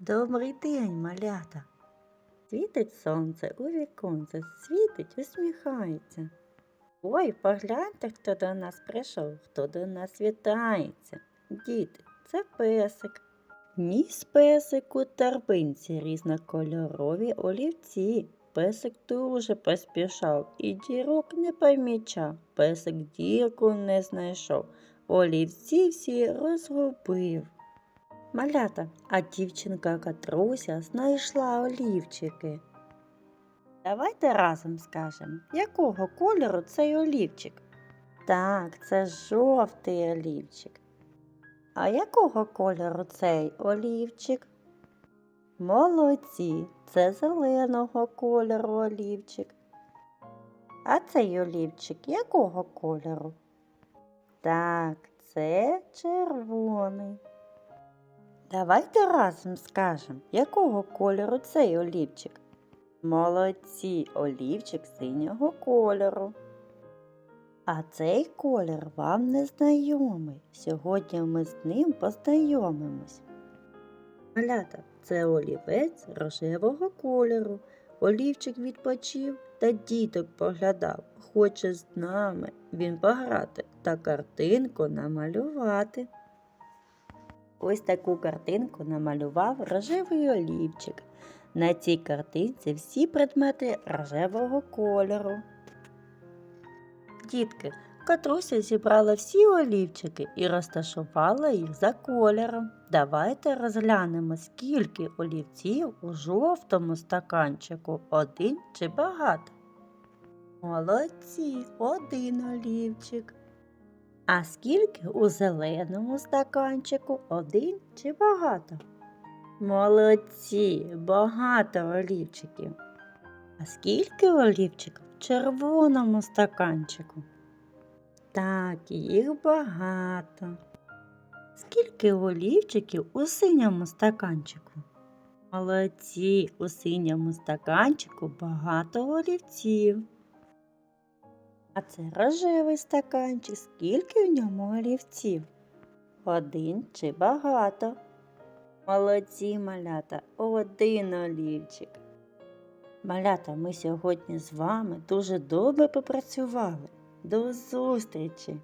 Добрий день, малята. Світить сонце у віконце, світить, усміхається. Ой, погляньте, хто до нас прийшов, хто до нас вітається. Діти, це песик. Ніс песик у торбинці різнокольорові олівці. Песик дуже поспішав і дірок не помічав. Песик дірку не знайшов, олівці всі розгубив. Малята, а дівчинка Катруся знайшла олівчики. Давайте разом скажемо, якого кольору цей олівчик? Так, це жовтий олівчик. А якого кольору цей олівчик? Молодці, це зеленого кольору олівчик. А цей олівчик якого кольору? Так, це червоний. Давайте разом скажемо, якого кольору цей олівчик. Молодці, олівчик синього кольору. А цей колір вам не знайомий. Сьогодні ми з ним познайомимось. Малята, це олівець рожевого кольору. Олівчик відпочив та діток поглядав. Хоче з нами він пограти та картинку намалювати. Ось таку картинку намалював рожевий олівчик. На цій картинці всі предмети рожевого кольору. Дітки, Катруся зібрала всі олівчики і розташувала їх за кольором. Давайте розглянемо, скільки олівців у жовтому стаканчику, один чи багато. Молодці, один олівчик. А скільки у зеленому стаканчику один чи багато? Молодці, багато олівчиків. А скільки олівчиків в червоному стаканчику? Так, їх багато. Скільки олівчиків у синьому стаканчику? Молодці, у синьому стаканчику багато олівців. А це рожевий стаканчик. Скільки в ньому олівців? Один чи багато? Молодці, малята, один олівчик. Малята, ми сьогодні з вами дуже добре попрацювали. До зустрічі!